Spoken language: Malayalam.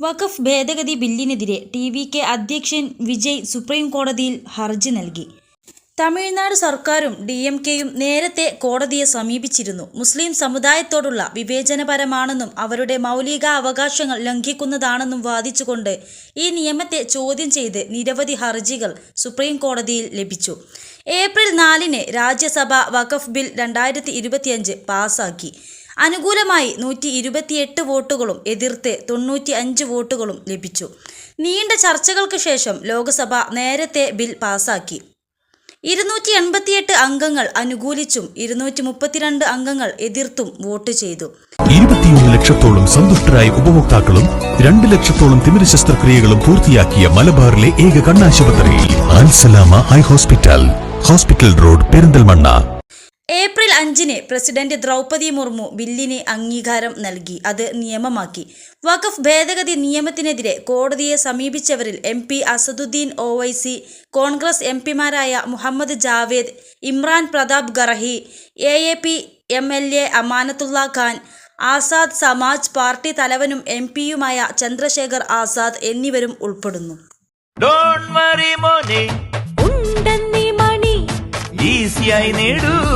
വഖഫ് ഭേദഗതി ബില്ലിനെതിരെ ടി വി കെ അധ്യക്ഷൻ വിജയ് സുപ്രീം കോടതിയിൽ ഹർജി നൽകി. തമിഴ്നാട് സർക്കാരും ഡി എം കെയും നേരത്തെ കോടതിയെ സമീപിച്ചിരുന്നു. മുസ്ലിം സമുദായത്തോടുള്ള വിവേചനപരമാണെന്നും അവരുടെ മൗലിക അവകാശങ്ങൾ ലംഘിക്കുന്നതാണെന്നും വാദിച്ചുകൊണ്ട് ഈ നിയമത്തെ ചോദ്യം ചെയ്ത് നിരവധി ഹർജികൾ സുപ്രീം കോടതിയിൽ ലഭിച്ചു. ഏപ്രിൽ നാലിന് രാജ്യസഭ വഖഫ് ബിൽ രണ്ടായിരത്തി പാസാക്കി. അനുകൂലമായി നൂറ്റി ഇരുപത്തിയെട്ട് വോട്ടുകളും എതിർത്ത് തൊണ്ണൂറ്റി അഞ്ച് വോട്ടുകളും ലഭിച്ചു. നീണ്ട ചർച്ചകൾക്ക് ശേഷം ലോക്സഭ നേരത്തെ ബിൽ പാസാക്കി. ഇരുന്നൂറ്റി എൺപത്തിയെട്ട് അംഗങ്ങൾ അനുകൂലിച്ചും ഇരുന്നൂറ്റി മുപ്പത്തിരണ്ട് അംഗങ്ങൾ എതിർത്തും വോട്ട് ചെയ്തു. ഇരുപത്തിയൊന്ന് ലക്ഷത്തോളം സന്തുഷ്ടരായ ഉപഭോക്താക്കളും രണ്ട് ലക്ഷത്തോളം തിമിര ശസ്ത്രക്രിയകളും പൂർത്തിയാക്കിയ മലബാറിലെ ഏക കണ്ണാശുപത്രി eye hospital hospital road Perinthalmanna. April അഞ്ചിന് പ്രസിഡന്റ് ദ്രൗപദി മുർമു ബില്ലിന് അംഗീകാരം നൽകി. അത് നിയമമാക്കി. വഖഫ് ഭേദഗതി നിയമത്തിനെതിരെ കോടതിയെ സമീപിച്ചവരിൽ M P Asaduddin Owaisi Congress M പിമാരായ Mohammad Javed Imran Pratap Garhi A A P M L A Amanatullah Khan Azad Samaj party തലവനും M പിയുമായ ചന്ദ്രശേഖർ ആസാദ് എന്നിവരും ഉൾപ്പെടുന്നു. ഡോണ്ട് വറി മോനെ. ഉണ്ടെന്നി മണി. ഈസിയായി നേടൂ.